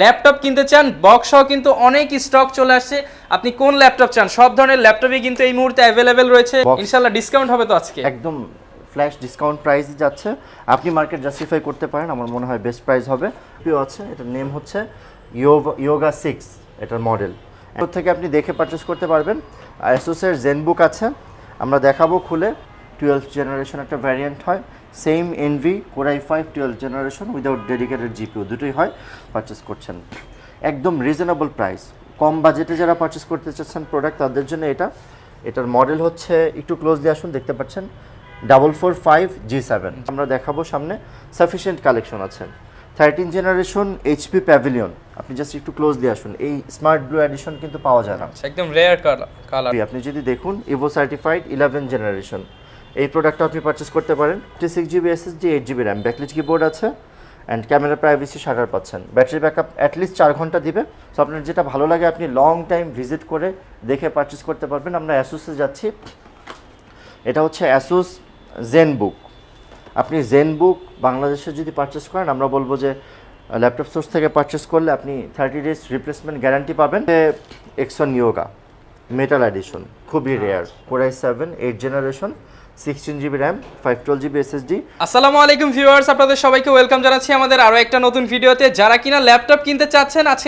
Laptop কিনতে চান box সহ কিন্তু অনেক স্টক চলে আসছে। আপনি কোন ল্যাপটপ চান? সব ধরনের ল্যাপটপই কিন্তু এই মুহূর্তে অ্যাভেলেবেল রয়েছে। ইনশাল্লাহ ডিসকাউন্ট হবে তো আজকে। একদম ফ্ল্যাশ ডিসকাউন্ট প্রাইস যাচ্ছে। আপনি মার্কেট জাস্টিফাই করতে পারেন আমার মনে হয় বেস্ট প্রাইস হবে। প্রিয় আছে এটার নেম হচ্ছে ইয়োগা সিক্স এটার মডেল এর থেকে আপনি দেখে পারচেস করতে পারবেন। অ্যাসোসের জেনবুক আছে। আমরা দেখাবো খুলে। টুয়েলভ জেনারেশন একটা ভ্যারিয়েন্ট হয়। Same Envy core i five twelve generation without dedicated GPU দুটোই হয় পারচেস করছেন। একদম রিজনেবল প্রাইস কম বাজেটে যারা পারচেস করতে চাচ্ছেন প্রোডাক্ট তাদের জন্য এটা এটার মডেল হচ্ছে একটু ক্লোজলি আসুন দেখতে পাচ্ছেন double four five G seven আমরা দেখাবো সামনে সাফিসিয়েন্ট কালেকশন আছে। থার্টিন জেনারেশন এইচপি প্যাভিলিয়ন আপনি জাস্ট একটু ক্লোজলি আসুন এই স্মার্ট ব্লু এডিশন কিন্তু পাওয়া যায় না। আচ্ছা, একদম রেয়ার কালার আপনি যদি দেখুন ইভো সার্টিফাইড ইলেভেন জেনারেশন এই প্রোডাক্টটা আপনি পারচেস করতে পারেন। Fifty six GB SSD eight GB RAM backlit keyboard আছে অ্যান্ড ক্যামেরা প্রাইভেসি শাটার পাচ্ছেন। Battery back backup at least চার ঘণ্টা দিবে। সো আপনার যেটা ভালো লাগে, আপনি লং টাইম ভিজিট করে দেখে পারচেস করতে পারবেন। আমরা অ্যাসুসে যাচ্ছি। এটা হচ্ছে অ্যাসুস জেন বুক আপনি জেন বুক বাংলাদেশে যদি পারচেস করেন, আমরা বলব যে ল্যাপটপ সোর্স থেকে পারচেস করলে আপনি থার্টি ডেজ রিপ্লেসমেন্ট গ্যারান্টি পাবেন। এক্সন ইয়োগা মেটাল এডিশন খুবই rare core i seven eight generation sixteen RAM five আসসালামু আলাইকুম আপনাদের সবাইকে ওয়েলকাম আমাদের আরও একটা নতুন ভিডিওতে। যারা কিনা ল্যাপটপ কিনতে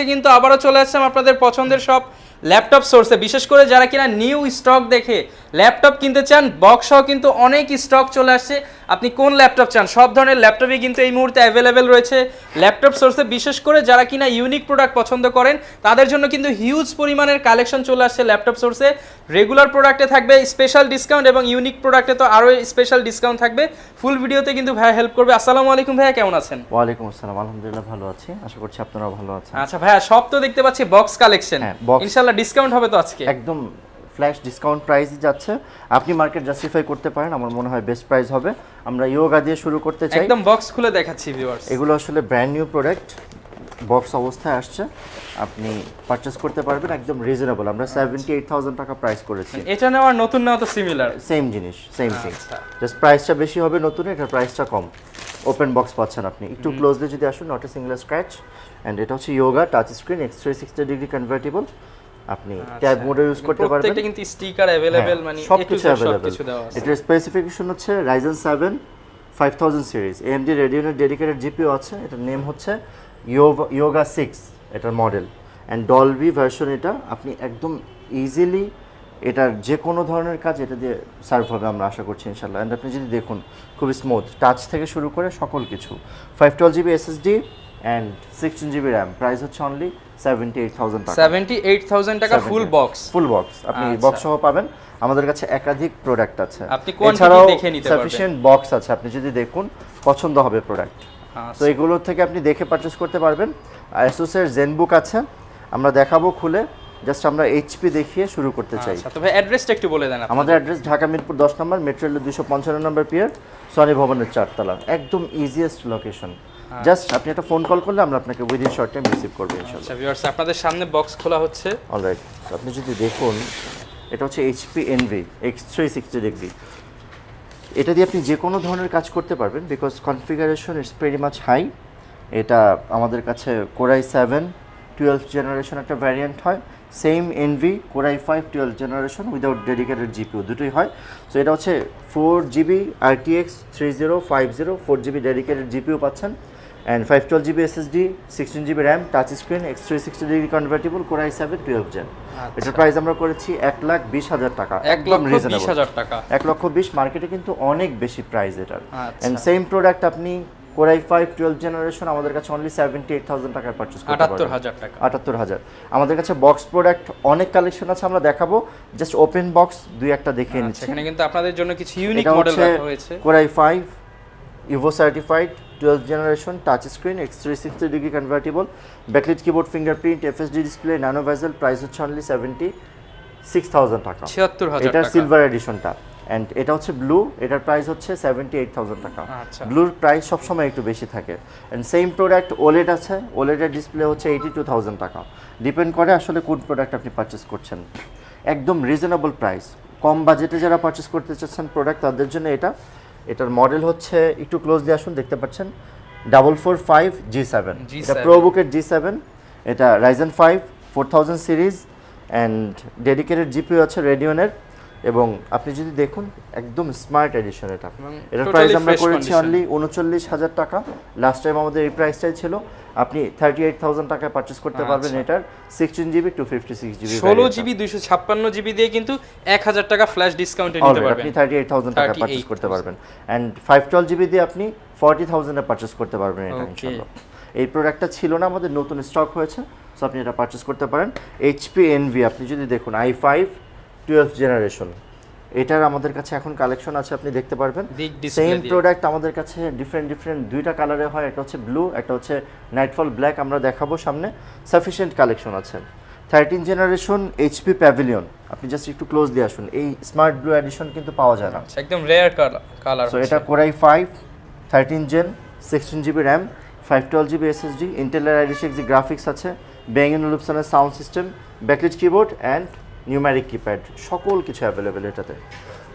কিন্তু আবারও চলে আপনাদের পছন্দের সব ল্যাপটপ সোর্সে বিশেষ করে যারা কিনা নিউ স্টক দেখে ল্যাপটপ কিনতে চান বক্স কিন্তু অনেক স্টক চলে আসছে। আপনি কোন ল্যাপটপ চান? সব ধরনের ল্যাপটপই কিন্তু এই মুহূর্তে অ্যাভেলেবেল রয়েছে। ল্যাপটপ সোর্সে বিশেষ করে যারা কিনা ইউনিক প্রোডাক্ট পছন্দ করেন, তাদের জন্য কিন্তু হিউজ পরিমাণের কালেকশন চলে আসছে ল্যাপটপ সোর্সে রেগুলার প্রোডাক্টে থাকবে স্পেশাল ডিসকাউন্ট এবং ইউনিক প্রোডাক্টে তো আরও স্পেশাল ডিসকাউন্ট থাকবে। ফুল ভিডিওতে কিন্তু ভাইয়া হেল্প করবে। আসসালামু আলাইকুম ভাইয়া কেমন আছেন? ওয়ালাইকুম আসসালাম। আলহামদুলিল্লাহ ভালো আছি। আশা করছি আপনারাও ভালো আছেন। আচ্ছা ভাইয়া সব তো দেখতে পাচ্ছি বক্স কালেকশন হ্যাঁ, box। ইনশাআল্লাহ ডিসকাউন্ট হবে তো আজকে? একদম ফ্ল্যাশ ডিসকাউন্ট প্রাইস যাচ্ছে। আপনি মার্কেট জাস্টিফাই করতে পারেন। আমার মনে হয় বেস্ট প্রাইস হবে। আমরা ইয়োগা দিয়ে শুরু করতে চাই। একদম বক্স খুলে দেখাচ্ছি ভিউয়ার্স এগুলো আসলে ব্র্যান্ড নিউ প্রোডাক্ট বক্স অবস্থায় আসছে আপনি পারচেস করতে পারবেন একদম রিজনেবল আমরা সেভেন্টি এইট থাউজেন্ড টাকা প্রাইস করেছি। এটা নেওয়ার নতুন নেওয়া তো সিমিলার সেম জিনিস সেম থিং আচ্ছা। জাস্ট প্রাইসটা বেশি হবে নতুন এটার প্রাইসটা কম। ওপেন বক্স পাচ্ছেন আপনি। একটু ক্লোজলি যদি আসুন not a single scratch and এটা হচ্ছে Yoga touch screen x three sixty degree convertible আপনি ট্যাব মোডে ইউজ করতে পারবেন। প্রত্যেকটা কিন্তু স্টিকার মানে to কিছু অ্যাভেলেবেল সবকিছু আছে। এটার স্পেসিফিকেশন হচ্ছে seven five thousand series AMD রেডিওনের dedicated GPU আছে। এটার নেম হচ্ছে ইয়োগা সিক্স এটার মডেল অ্যান্ড ডলবি ভার্সন এটা আপনি একদম ইজিলি এটার যে কোনো ধরনের কাজ এটা দিয়ে সার্ভ হবে আমরা আশা করছি ইনশাল্লাহ অ্যান্ড আপনি যদি দেখুন খুবই স্মুথ টাচ থেকে শুরু করে সকল কিছু। Five twelve GB SSD and sixteen GB RAM price হচ্ছে only seventy eight thousand seventy eight thousand টাকা ফুল বক্স ফুল বক্স আপনি আচ্ছা। বক্স সহ পাবেন। আমাদের কাছে একাধিক প্রোডাক্ট আছে। আপনি এছাড়াও। সাফিসিয়েন্ট বক্স আছে। আপনি যদি দেখুন পছন্দ হবে প্রোডাক্ট তো এগুলো থেকে আপনি দেখে পারচেস করতে পারবেন। অ্যাসুসের জেনবুক আছে। আমরা দেখাবো খুলে। জাস্ট আমরা এইচপি দেখিয়ে শুরু করতে চাই। আচ্ছা তো ভাই অ্যাড্রেসটা একটু বলে দেন আমাদের অ্যাড্রেস ঢাকা মিরপুর দশ নম্বর মেট্রো দুশো পঞ্চান্ন নম্বর পিয়ার সনি ভবনের চারতলা। একদম ইজিয়েস্ট লোকেশন জাস্ট আপনি একটা ফোন কল করলে আমরা আপনাকে উইদিন শর্ট টাইম রিসিভ করব ইনশাল্লাহ আচ্ছা ভিউয়ার্স আপনাদের সামনে বক্স খোলা হচ্ছে। অলরাইট আপনি যদি দেখুন এটা হচ্ছে HP Envy x three sixty degree এটা দিয়ে আপনি যে কোনো ধরনের কাজ করতে পারবেন because configuration it's very much high এটা আমাদের কাছে core i seven twelve generation একটা ভ্যারিয়েন্ট হয়। Same Envy core i five twelve generation without dedicated GPU দুটোই হয়। সো এটা হচ্ছে four GB RTX three zero five zero four GB dedicated GPU পাচ্ছেন। And five twelve GB SSD sixteen GB RAM touch screen x three sixty degree convertible core i seven twelve gen এটার price আমরা করেছি এক লাখ বিশ হাজার টাকা একদম টাকা। এক লক্ষ বিশ মার্কেটে কিন্তু অনেক বেশি প্রাইস এটার। এন্ড সেম প্রোডাক্ট আপনি core i five twelve generation আমাদের কাছে অনলি সেভেন্টি এইট থাউজেন্ড টাকায় পারচেস করতে আটাত্তর পারবেন হাজার টাকা। আটাত্তর হাজার। আমাদের কাছে বক্স প্রোডাক্ট অনেক কালেকশন আছে আমরা দেখাবো। জাস্ট ওপেন বক্স দুই একটা দেখিয়ে আচ্ছা নিচ্ছি। এখানে কিন্তু আপনাদের জন্য কিছু ইউনিক মডেল রাখা হয়েছে। Core i five Evo certified twelve generation touch screen x three sixty degree convertible backlit keyboard fingerprint FSD display nano bezel price হচ্ছে অনলি সেভেন্টি সিক্স থাউজেন্ড টাকা। ছিয়াত্তর টাকা। সিলভার এডিশনটা অ্যান্ড এটা হচ্ছে ব্লু এটার price হচ্ছে সেভেন্টি এইট থাউজেন্ড টাকা। আচ্ছা। ব্লুর প্রাইস সবসময় একটু বেশি থাকে। অ্যান্ড সেম প্রোডাক্ট ওলেড আছে। ওলেডের ডিসপ্লে হচ্ছে এইটি টু থাউজেন্ড টাকা। ডিপেন্ড করে আসলে কোন প্রোডাক্ট আপনি পারচেস করছেন। একদম রিজনেবল প্রাইস কম বাজেটে যারা পারচেস করতে চাচ্ছেন প্রোডাক্ট তাদের জন্য এটা এটার মডেল হচ্ছে একটু ক্লোজলি আসুন দেখতে পাচ্ছেন। Double four five G seven এটা G7 প্রোবুকের জি সেভেন এটা Ryzen five four thousand series and dedicated GPU আছে রেডিওনের এবং আপনি যদি দেখুন একদম স্মার্ট এডিশন এটা। এটার প্রাইস আমরা করেছি অনলি উনচল্লিশ হাজার টাকা। লাস্ট টাইম আমাদের এই প্রাইসটাই ছিল। আপনি থার্টি এইট থাউজেন্ড টাকায় পারচেস করতে পারবেন আচ্ছা। এটার। Sixteen GB two fifty six GB ষোলো জিবি দুইশো ছাপ্পান্ন জিবি দিয়ে কিন্তু এক হাজার টাকা ফ্ল্যাশ ডিসকাউন্টে নিতে পারবেন। আপনি থার্টি এইট থাউজেন্ড টাকা পারচেস করতে পারবেন। অ্যান্ড ফাইভ টুয়েলভ জিবি দিয়ে আপনি ফর্টি থাউজেন্ডে পারচেস করতে পারবেন এটা. ইনশাল্লাহ এই প্রোডাক্টটা ছিল না আমাদের নতুন স্টক হয়েছে। সো আপনি এটা পারচেস করতে পারেন। এইচপি এনভি আপনি যদি দেখুন আই ফাইভ টুয়েলভ জেনারেশন এটার আমাদের কাছে এখন কালেকশন আছে আপনি দেখতে পারবেন। সেম প্রোডাক্ট আমাদের কাছে ডিফারেন্ট ডিফারেন্ট দুইটা কালারে হয় একটা হচ্ছে ব্লু একটা হচ্ছে নাইটফল ব্ল্যাক আমরা দেখাবো সামনে। সাফিসিয়েন্ট কালেকশন আছে। থার্টিন জেনারেশন এইচপি প্যাভিলিয়ন আপনি জাস্ট একটু ক্লোজ দিয়ে আসুন। এই স্মার্ট ব্লু এডিশন কিন্তু পাওয়া যায় না। আচ্ছা, একদম রেয়ার কালার সো এটা core i five thirteen gen sixteen GB RAM five twelve GB SSD ইন্টেলের আইডি সিক্স জি গ্রাফিক্স আছে Bang and লুপসনের sound system backlit keyboard and numeric keypad সকল কিছু অ্যাভেলেবেল এটাতে।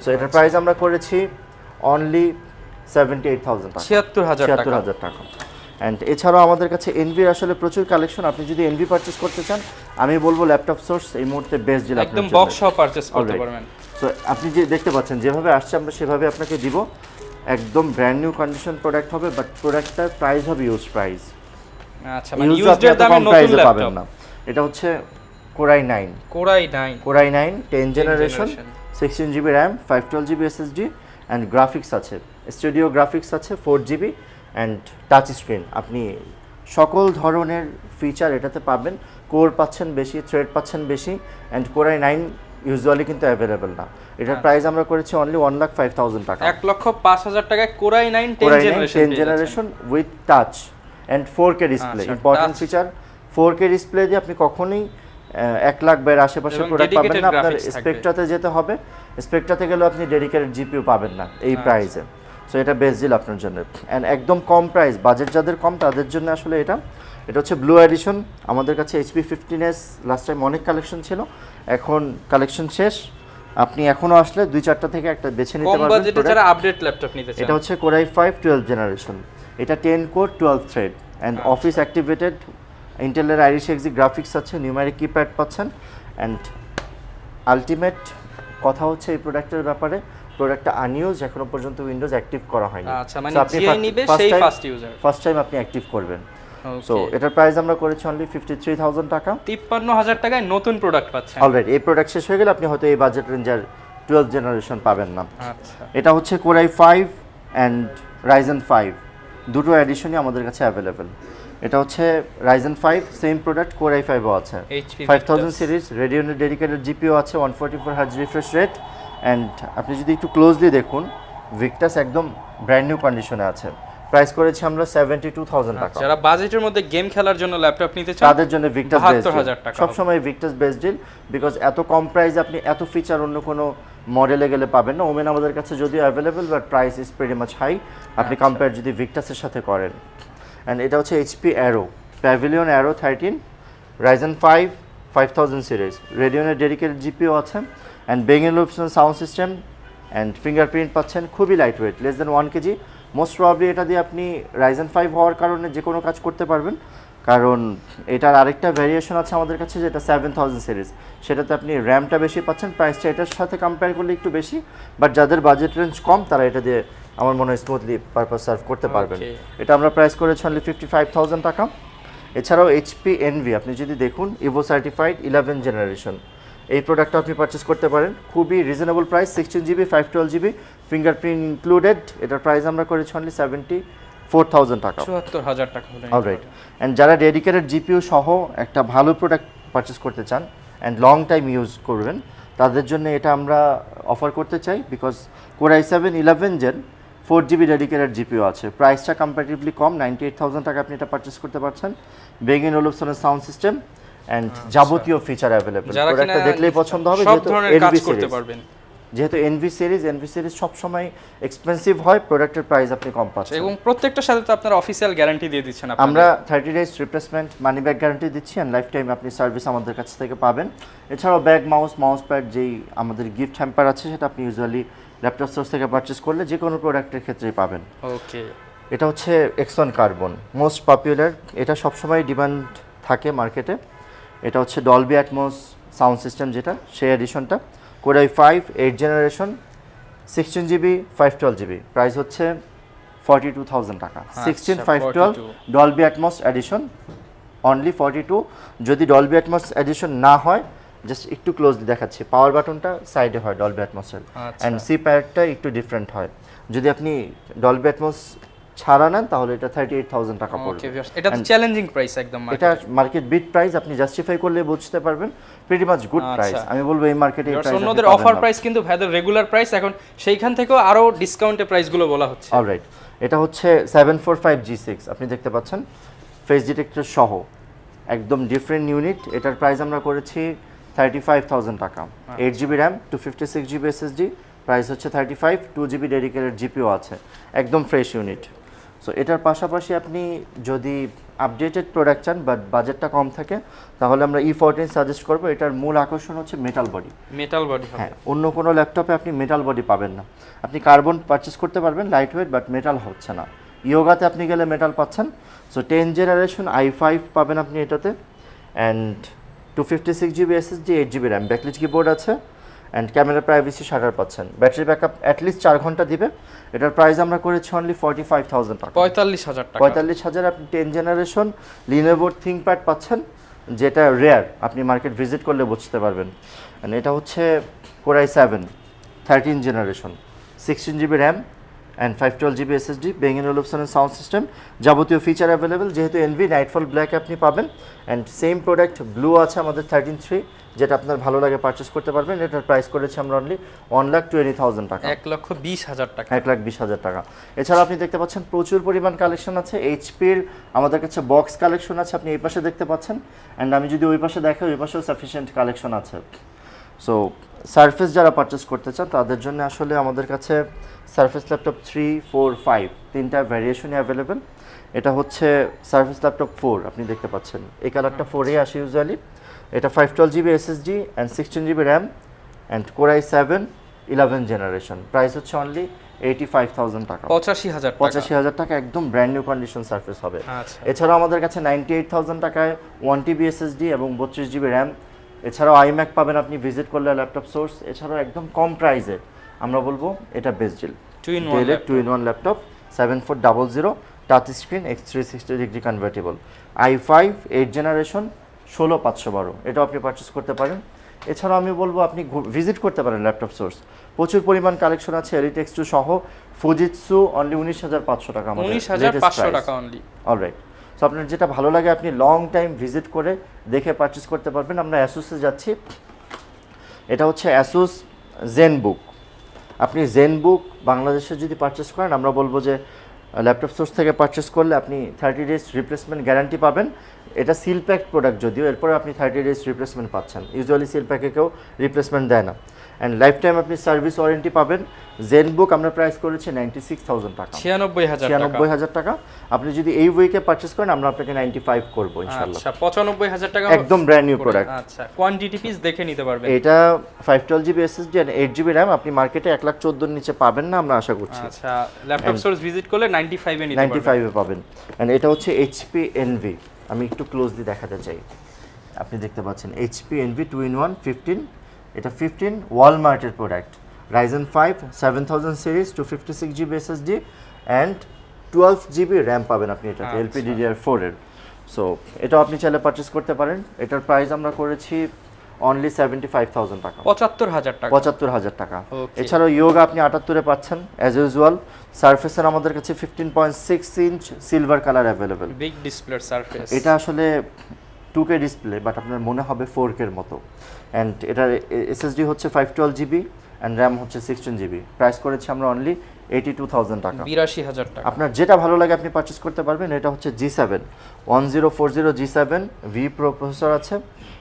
সো এটার প্রাইস আমরা করেছি অনলি সেভেন্টি এইট থাউজেন্ড ছিয়াত্তর হাজার ছিয়াত্তর হাজার টাকা। অ্যান্ড এছাড়াও আমাদের কাছে এনভির আসলে প্রচুর কালেকশন আপনি যদি এনভি পারচেস করতে চান আমি বলব ল্যাপটপ সোর্স এই মুহূর্তে বেস্ট ডিল একদম বক্স সহ পারচেজ করতে পারবেন। সো আপনি যে দেখতে পাচ্ছেন যেভাবে আসছে আমরা সেভাবে আপনাকে দিব। একদম ব্র্যান্ড নিউ কন্ডিশন প্রোডাক্ট হবে বাট প্রোডাক্টটার প্রাইস হবে ইউজ প্রাইস আচ্ছা মানে ইউজ এর দামে নতুন পাবেন ল্যাপটপ না। এটা হচ্ছে core i nine core i nine core i nine ten generation generation। Sixteen GB RAM five twelve GB SSD and graphics আছে। স্টুডিও গ্রাফিক্স আছে four GB and touch screen আপনি সকল ধরনের ফিচার এটাতে পাবেন। কোর পাচ্ছেন বেশি থ্রেড পাচ্ছেন বেশি and core i nine usually কিন্তু অ্যাভেলেবেল না। এটার প্রাইস আমরা করেছি only one lakh five thousand টাকা। এক লক্ষ পাঁচ হাজার টাকায় core i nine ten generation ten generation with touch and four K display আচ্ছা, important. Feature four K display দিয়ে আপনি কখনোই এক লাখ বাইয়ের আশেপাশে প্রোডাক্ট পাবেন না আপনার। স্পেকটাতে যেতে হবে। স্পেকটাতে গেলেও আপনি ডেডিকেটেড জিপিও পাবেন না এই আচ্ছা। প্রাইসে সো এটা বেস্ট ডিল আপনার জন্য। অ্যান্ড একদম কম প্রাইস বাজেট যাদের কম তাদের জন্য আসলে এটা এটা হচ্ছে ব্লু এডিশন আমাদের কাছে HP fifteen S last time অনেক কালেকশন ছিল। এখন কালেকশন শেষ। আপনি এখনও আসলে দুই চারটা থেকে একটা বেছে নিতে পারবেন বাজেটে যারা আপডেট ল্যাপটপ নিতে চান। এটা হচ্ছে core i five twelve generation এটা ten core twelve thread and আচ্ছা। অফিস অ্যাক্টিভেটেড ইন্টেলের আইরিশ এক্সি গ্রাফিক্স আছে নিউমারিক কিপ্যাড পাচ্ছেন অ্যান্ড আলটিমেট কথা হচ্ছে এই প্রোডাক্টের ব্যাপারে। প্রোডাক্টটা আনইউজ এখনও পর্যন্ত উইন্ডোজ অ্যাক্টিভ করা হয়নি। আচ্ছা মানে যে নিবে সেই ফার্স্ট ইউজার ফার্স্ট টাইম আপনি অ্যাক্টিভ করবেন। সো এটার প্রাইস আমরা করেছি অনলি ফিফটি থ্রি থাউজেন্ড টাকা। তিপ্পান্ন হাজার টাকায় নতুন প্রোডাক্ট পাচ্ছেন। অলরেডি এই প্রোডাক্ট শেষ হয়ে গেলে আপনি হয়তো এই বাজেট রেঞ্জার টুয়েলভ জেনারেশন পাবেন না। আচ্ছা। এটা হচ্ছে core i five and Ryzen five দুটো এডিশনই আমাদের কাছে অ্যাভেলেবেল এটা হচ্ছে Ryzen five same product core i ফাইভও আছে। এইচপি ফাইভ থাউজেন্ড সিরিজ রেডিওনের ডেডিকেটেড জিপিও আছে one forty four hertz refresh rate and আপনি যদি একটু ক্লোজলি দেখুন ভিক্টাস একদম ব্র্যান্ড নিউ কন্ডিশনে আছে। প্রাইস করেছি আমরা সেভেন্টি টু থাউজেন্ড টাকা। যারা বাজেটের মধ্যে গেম খেলার জন্য ল্যাপটপ নিতে চান তাদের জন্য ভিক্টাস বেস্ট 72,000 টাকা। সবসময় ভিক্টাস বেস্ট ডিল বিকজ এত কম প্রাইসে আপনি এত ফিচার অন্য কোনো মডেলে গেলে পাবেন না। ওমেন আমাদের কাছে যদিও available but price is very much high আপনি আচ্ছা। কম্পেয়ার যদি ভিক্টাসের সাথে করেন। অ্যান্ড এটা হচ্ছে HP Aero Pavilion Aero thirteen Ryzen five five thousand series রেডিওনের dedicated GPU আছে অ্যান্ড বেঙ্গল সাউন্ড সিস্টেম অ্যান্ড ফিঙ্গারপ্রিন্ট পাচ্ছেন খুবই light weight less than one KG most probably এটা দিয়ে আপনি রাইজেন ফাইভ হওয়ার কারণে যে কোনো কাজ করতে পারবেন, কারণ এটার আরেকটা ভ্যারিয়েশন আছে আমাদের কাছে যেটা সেভেন থাউজেন্ড সিরিজ সেটাতে আপনি র্যামটা বেশি পাচ্ছেন প্রাইসটা এটার সাথে কম্পেয়ার করলে একটু বেশি বাট যাদের বাজেট রেঞ্জ কম, তারা এটা দিয়ে আমার মনে হয় স্মুথলি পারপাস সার্ভ করতে পারবেন। এটা আমরা প্রাইস করেছি অনলি ফিফটি ফাইভ থাউজেন্ড টাকা। এছাড়াও এইচপি এনভি আপনি যদি দেখুন ইভো সার্টিফাইড ইলেভেন জেনারেশন এই প্রোডাক্টটা আপনি পারচেস করতে পারেন। খুবই reasonable price sixteen GB five twelve GB fingerprint included এটার প্রাইস আমরা করেছি অনলি সেভেন্টি ফোর থাউজেন্ড টাকা। চুয়াত্তর হাজার টাকা অলরাইট অ্যান্ড যারা ডেডিকেটেড জিপিও সহ একটা ভালো প্রোডাক্ট পারচেস করতে চান অ্যান্ড লং টাইম ইউজ করবেন তাদের জন্য এটা আমরা অফার করতে চাই because core i seven eleven gen four GB dedicated GPU আছে। প্রাইসটা কম্পারেটিভলি কম নাইনটি এইট থাউজেন্ড টাকা আপনি এটা পারচেস করতে পারছেন। বেগিন ওলুপসনের সাউন্ড সিস্টেম অ্যান্ড যাবতীয় ফিচার অ্যাভেলেবল প্রোডাক্টটা দেখলেই পছন্দ হবে যেহেতু এনভি সিরিজ যেহেতু এনভি সিরিজ এনভি সিরিজ সবসময় এক্সপেন্সিভ হয় প্রোডাক্টের প্রাইস আপনি কম পাচ্ছেন। এবং প্রত্যেকটার সাথে তো আপনার অফিসিয়াল গ্যারান্টি দিয়ে দিচ্ছেন আমরা thirty days replacement money back guarantee দিচ্ছি অ্যান্ড লাইফ টাইম আপনি সার্ভিস আমাদের কাছ থেকে পাবেন। এছাড়াও ব্যাগ মাউস মাউস প্যাড যেই আমাদের গিফট হ্যাম্পার আছে সেটা আপনি ইউজুয়ালি ল্যাপটপ সোর্স থেকে পারচেস করলে যে কোনো প্রোডাক্টের ক্ষেত্রেই পাবেন। ওকে। এটা হচ্ছে এক্সন কার্বন মোস্ট পপুলার এটা সবসময় ডিমান্ড থাকে মার্কেটে এটা হচ্ছে ডলবি অ্যাটমস সাউন্ড সিস্টেম যেটা সেই এডিশনটা Core i five eight generation sixteen GB five twelve GB price হচ্ছে ফর্টি টু থাউজেন্ড টাকা। Sixteen five twelve 42 Dolby Atmos edition only forty two যদি ডলবি অ্যাটমস এডিশন না হয় জাস্ট একটু closely দেখাচ্ছি। পাওয়ার বাটনটা সাইডে হয় ডলবি অ্যাটমসের। অ্যান্ড সি প্যাডটা একটু ডিফারেন্ট হয়। যদি আপনি ডলবি অ্যাটমস ছাড়া নেন তাহলে এটা থার্টি এইট থাউজেন্ড টাকা পড়বে। এটা চ্যালেঞ্জিং প্রাইস একদম এটা মার্কেট বিট প্রাইস আপনি জাস্টিফাই করলে বুঝতে পারবেন। Pretty much good. প্রাইস আমি বলব এই মার্কেটে অন্যদের অফার প্রাইস কিন্তু ভাইদের রেগুলার প্রাইস এখন সেইখান থেকেও আরও ডিসকাউন্টে প্রাইসগুলো বলা হচ্ছে। অলরাইট এটা হচ্ছে seven four five G six আপনি দেখতে পাচ্ছেন? ফেস ডিটেক্টর সহ। একদম ডিফারেন্ট ইউনিট এটার প্রাইস আমরা করেছি থার্টি ফাইভ থাউজেন্ড টাকা eight GB RAM two fifty six GB SSD price হচ্ছে thirty five two GB dedicated GPU আছে। একদম ফ্রেশ ইউনিট সো এটার পাশাপাশি আপনি যদি আপডেটেড প্রোডাক্ট চান বাট বাজেটটা কম থাকে তাহলে আমরা ই ফোরটিন সাজেস্ট করব। এটার মূল আকর্ষণ হচ্ছে মেটাল বডি মেটাল বডি হ্যাঁ অন্য কোনো ল্যাপটপে আপনি মেটাল বডি পাবেন না। আপনি কার্বন পারচেস করতে পারবেন লাইট ওয়েট বাট মেটাল হচ্ছে না। ইয়োগাতে আপনি গেলে মেটাল পাচ্ছেন। So ten generation i five পাবেন আপনি এটাতে। And two fifty six GB SSD eight GB RAM backlit keyboard আছে অ্যান্ড ক্যামেরা প্রাইভেসি শাটার পাচ্ছেন ব্যাটারি ব্যাকআপ অ্যাটলিস্ট চার ঘণ্টা দিবে। এটার প্রাইস আমরা করেছি অনলি ফর্টি ফাইভ থাউজেন্ড টাকা। পঁয়তাল্লিশ হাজার টাকা। পঁয়তাল্লিশ হাজার আপনি টেন জেনারেশন লিনোভোর থিঙ্কপ্যাড পাচ্ছেন যেটা রেয়ার আপনি মার্কেট ভিজিট করলে বুঝতে পারবেন। এটা হচ্ছে core i seven thirteen generation sixteen GB RAM and five twelve GB SSD বেঙ্গেন ওলফসনের সাউন্ড সিস্টেম যাবতীয় ফিচার অ্যাভেলেবেল যেহেতু এনভি নাইটফল ব্ল্যাক আপনি পাবেন। অ্যান্ড সেম প্রোডাক্ট ব্লু আছে আমাদের থার্টিন থ্রি যেটা আপনার ভালো লাগে পারচেস করতে পারবেন। এটার প্রাইস করেছি আমরা only one lakh twenty thousand টাকা। এক লক্ষ বিশ হাজার টাকা। এক লাখ বিশ হাজার টাকা। এছাড়া আপনি দেখতে পাচ্ছেন প্রচুর পরিমাণ কালেকশন আছে। এইচপির আমাদের কাছে বক্স কালেকশন আছে আপনি এই পাশে দেখতে পাচ্ছেন। অ্যান্ড আমি যদি ওই পাশে দেখাই ওই পাশেও সাফিসিয়েন্ট কালেকশন আছে। সো সারফেস যারা পারচেস করতে চান তাদের জন্য আসলে আমাদের কাছে Surface laptop three four five তিনটা ভ্যারিয়েশনই অ্যাভেলেবেল এটা হচ্ছে সার্ফেস ল্যাপটপ ফোর আপনি দেখতে পাচ্ছেন। এই কালারটা ফোরেই আসে ইউজুয়ালি এটা five twelve GB SSD and sixteen GB RAM and core i seven eleven generation price হচ্ছে অনলি এইটি ফাইভ থাউজেন্ড টাকা। পঁচাশি হাজার পঁচাশি হাজার টাকা একদম ব্র্যান্ড নিউ কন্ডিশন সার্ফেস হবে। আচ্ছা। এছাড়াও আমাদের কাছে নাইনটি এইট থাউজেন্ড টাকায় ওয়ান টিবি এসএসডি এবং বত্রিশ জিবি র্যাম এছাড়াও আইম্যাক পাবেন আপনি ভিজিট করলে ল্যাপটপ সোর্স এছাড়াও একদম কম প্রাইসে আমরা বলব এটা best deal two in one two in one laptop seven four double zero touch screen x three sixty degree convertible i five eight generation ষোলো পাঁচশো বারো। এটাও আপনি পারচেস করতে পারেন। এছাড়াও আমি বলব আপনি ভিজিট করতে পারেন ল্যাপটপ সোর্স প্রচুর পরিমাণ কালেকশন আছে এলিটেক্স টু সহ ফুজিৎসু অনলি উনিশ হাজার পাঁচশো টাকা আমাদের উনিশ হাজার পাঁচশো টাকা অনলি অলরাইট সো আপনার যেটা ভালো লাগে আপনি লং টাইম ভিজিট করে দেখে পারচেস করতে পারবেন। আমরা অ্যাসুসে যাচ্ছি। এটা হচ্ছে অ্যাসুস জেন বুক আপনি জেন বুক বাংলাদেশে যদি পারচেস করেন, আমরা বলব যে ল্যাপটপ সোর্স থেকে পারচেস করলে আপনি থার্টি ডেজ রিপ্লেসমেন্ট গ্যারান্টি পাবেন। এটা সিল প্যাক প্রোডাক্ট যদিও এরপরে আপনি থার্টি ডেজ রিপ্লেসমেন্ট পাচ্ছেন। ইউজুয়ালি সিল প্যাকে কেউ রিপ্লেসমেন্ট দেয় না। অ্যান্ড লাইফ টাইম আপনি সার্ভিস ওয়ারেন্টি পাবেন। জেন বুক আমরা প্রাইস করেছি নাইনটি সিক্স থাউজেন্ড টাকা। ছিয়ানব্বই হাজার ছিয়ানব্বই হাজার টাকা। আপনি যদি এই উইকে পারচেস করেন আমরা আপনাকে নাইনটি ফাইভ করব ইনশাল্লাহ আচ্ছা পঁচানব্বই হাজার টাকা একদম ব্র্যান্ড নিউ প্রোডাক্ট আচ্ছা কোয়ান্টিটি পিস দেখে নিতে পারবেন। এটা five twelve GB SSD and eight GB RAM আপনি মার্কেটে এক লাখ চোদ্দোর নিচে পাবেন না আমরা আশা করছি। আচ্ছা ল্যাপটপ সোর্স ভিজিট করলে নাইনটি ফাইভে নাইনটি ফাইভে পাবেন। অ্যান্ড এটা হচ্ছে এইচপি এনভি আমি একটু ক্লোজলি দেখাতে চাই। আপনি দেখতে পাচ্ছেন HP Envy two in one fifteen এটা fifteen ওয়ালমার্টের product Ryzen five seven thousand series two fifty six GB SSD and twelve GB RAM পাবেন আপনি এটাতে আচ্ছা। এলপি ডিডিআর ফোরের সো এটাও আপনি চাইলে পারচেস করতে পারেন। এটার প্রাইস আমরা করেছি অনলি সেভেন্টি ফাইভ থাউজেন্ড টাকা। পঁচাত্তর হাজার টাকা। পঁচাত্তর হাজার টাকা। এছাড়াও ইয়োগা আপনি আটাত্তরে পাচ্ছেন অ্যাজ ইউজুয়াল সার্ফেসের আমাদের কাছে fifteen point six inch silver colour available big ডিসপ্লের সারফেস এটা আসলে টু কে ডিসপ্লে বাট আপনার মনে হবে ফোর কের মতো। অ্যান্ড এটার এসএসডি হচ্ছে five twelve GB and RAM হচ্ছে সিক্সটিন জিবি প্রাইস করেছি আমরা অনলি এইটি টু থাউজেন্ড টাকা। বিরাশি হাজার টাকা। আপনার যেটা ভালো লাগে আপনি পারচেস করতে পারবেন এটা হচ্ছে G seven one zero four zero G seven V pro processor আছে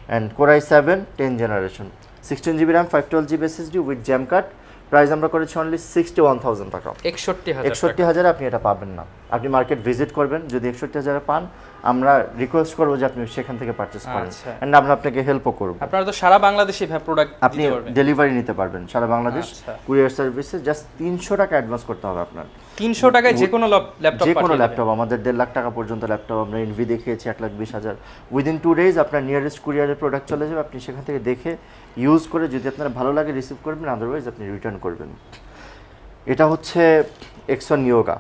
and core i seven ten generation sixteen GB RAM five twelve GB SSD with jam card price আমরা করেছি অনলি সিক্সটি ওয়ান থাউজেন্ড টাকা। একষট্টি হাজার একষট্টি হাজারে আপনি এটা পাবেন না। আপনি মার্কেট ভিজিট করবেন যদি একষট্টি হাজারে পান আমরা রিকোয়েস্ট করব যে আপনি সেখান থেকে পারচেস করেন। আচ্ছা। অ্যান্ড আমরা আপনাকে হেল্পও করব। আপনারা তো সারা বাংলাদেশে ভাই প্রোডাক্ট আপনি ডেলিভারি নিতে পারবেন। সারা বাংলাদেশ আচ্ছা। কুরিয়ার সার্ভিসে জাস্ট তিনশো টাকা অ্যাডভান্স করতে হবে আপনার। তিনশো টাকায় যে কোনো ল্যাপটপ যে কোনো ল্যাপটপ আমাদের দেড় লাখ টাকা পর্যন্ত ল্যাপটপ আমরা এনভি দেখিয়েছি এক লাখ বিশ হাজার। উইদিন টু ডেজ আপনার নিয়ারেস্ট কুরিয়ারের প্রোডাক্ট চলে যাবে আপনি সেখান থেকে দেখে ইউজ করে যদি আপনার ভালো লাগে রিসিভ করবেন আদারওয়াইজ আপনি রিটার্ন করবেন। এটা হচ্ছে x one Yoga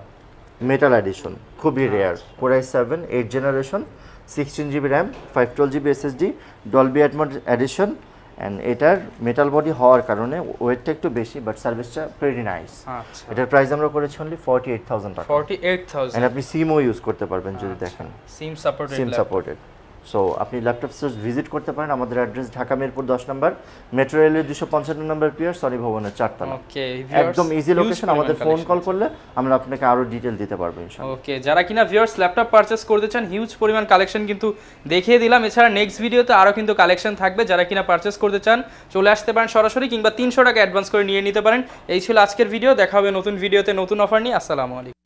metal edition খুবই rare core i seven eight generation sixteen GB RAM five twelve GB SSD Dolby Atmos edition and এটার মেটাল বডি হওয়ার কারণে ওয়েটটা একটু বেশি বাট সার্ভিসটা ভেরি নাইস আচ্ছা। এটার প্রাইস আমরা করেছি অনলি ফর্টি এইট থাউজেন্ড টাকা। ফর্টি এইট থাউজেন্ড আপনি সিমও ইউজ করতে পারবেন যদি দেখেন। SIM supported SIM supported so আপনি ল্যাপটপ স্টোর ভিজিট করতে পারেন। আমাদের অ্যাড্রেস ঢাকা মিরপুর দশ নম্বর। মেট্রো রেলের দুশো পঞ্চান্ন নম্বর পিয়ার সরি ভবনের চারতলা। একদম ইজি লোকেশন আমাদের ফোন কল করলে আমরা আপনাকে আরও ডিটেল দিতে পারব ওকে যারা কিনা ভিউয়ার্স ল্যাপটপ পারচেস করতে চান হিউজ পরিমাণ কালেকশন কিন্তু দেখিয়ে দিলাম। এছাড়া নেক্সট ভিডিওতে আরও কিন্তু কালেকশন থাকবে। যারা কিনা পারচেস করতে চান চলে আসতে পারেন সরাসরি কিংবা তিনশো টাকা অ্যাডভান্স করে নিয়ে নিতে পারেন। এই ছিল আজকের ভিডিও দেখা হবে নতুন ভিডিওতে নতুন অফার নিয়ে। আসসালামু আলাইকুম।